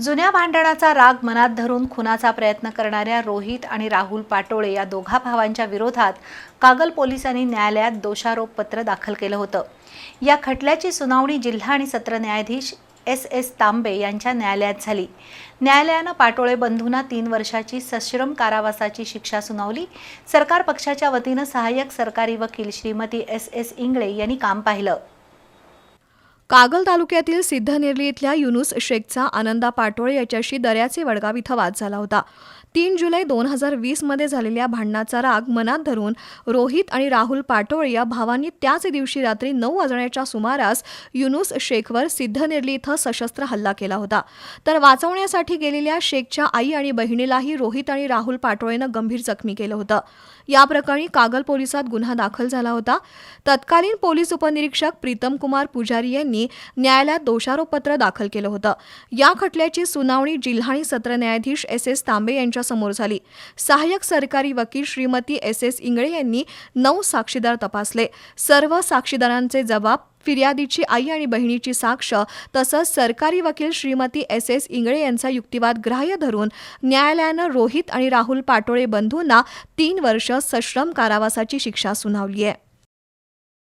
जुन्या भांडणाचा राग मनात धरून खुनाचा प्रयत्न करणाऱ्या रोहित आणि राहुल पाटोळे या दोघा भावांच्या विरोधात कागल पोलिसांनी न्यायालयात दोषारोपपत्र दाखल केलं होतं. या खटल्याची सुनावणी जिल्हा आणि सत्र न्यायाधीश एस एस तांबे यांच्या न्यायालयात झाली. न्यायालयानं पाटोळे बंधूंना तीन वर्षाची सश्रम कारावासाची शिक्षा सुनावली. सरकार पक्षाच्या वतीनं सहाय्यक सरकारी वकील श्रीमती एस एस इंगळे यांनी काम पाहिलं. कागल तालुक्यातील सिद्धनेरली इथल्या युनुस शेखचा आनंदा पाटोळे याच्याशी दर्याचे वडगाव इथं वाद झाला होता. तीन जुलै दोन हजार वीसमध्ये झालेल्या भांडणाचा राग मनात धरून रोहित आणि राहुल पाटोळे या भावांनी त्याच दिवशी रात्री नऊ वाजण्याच्या सुमारास युनुस शेखवर सिद्धनेरली इथं सशस्त्र हल्ला केला होता. तर वाचवण्यासाठी गेलेल्या शेखच्या आई आणि बहिणीलाही रोहित आणि राहुल पाटोळेनं गंभीर जखमी केलं होतं. या प्रकरणी कागल पोलिसात गुन्हा दाखल झाला होता. तत्कालीन पोलीस उपनिरीक्षक प्रीतम कुमार पुजारी यांनी न्यायालयात दोषारोपपत्र दाखल केलं होतं. या खटल्याची सुनावणी जिल्हा आणि सत्र न्यायाधीश एस एस तांबे यांच्यासमोर झाली. सहाय्यक सरकारी वकील श्रीमती एस एस इंगळे यांनी नऊ साक्षीदार तपासले. सर्व साक्षीदारांचे जबाब फिर्यादीची आई आणि बहिणीची साक्ष तसंच सरकारी वकील श्रीमती एस एस इंगळे यांचा युक्तिवाद ग्राह्य धरून न्यायालयानं रोहित आणि राहुल पाटोळे बंधूंना तीन वर्ष सश्रम कारावासाची शिक्षा सुनावली आहे.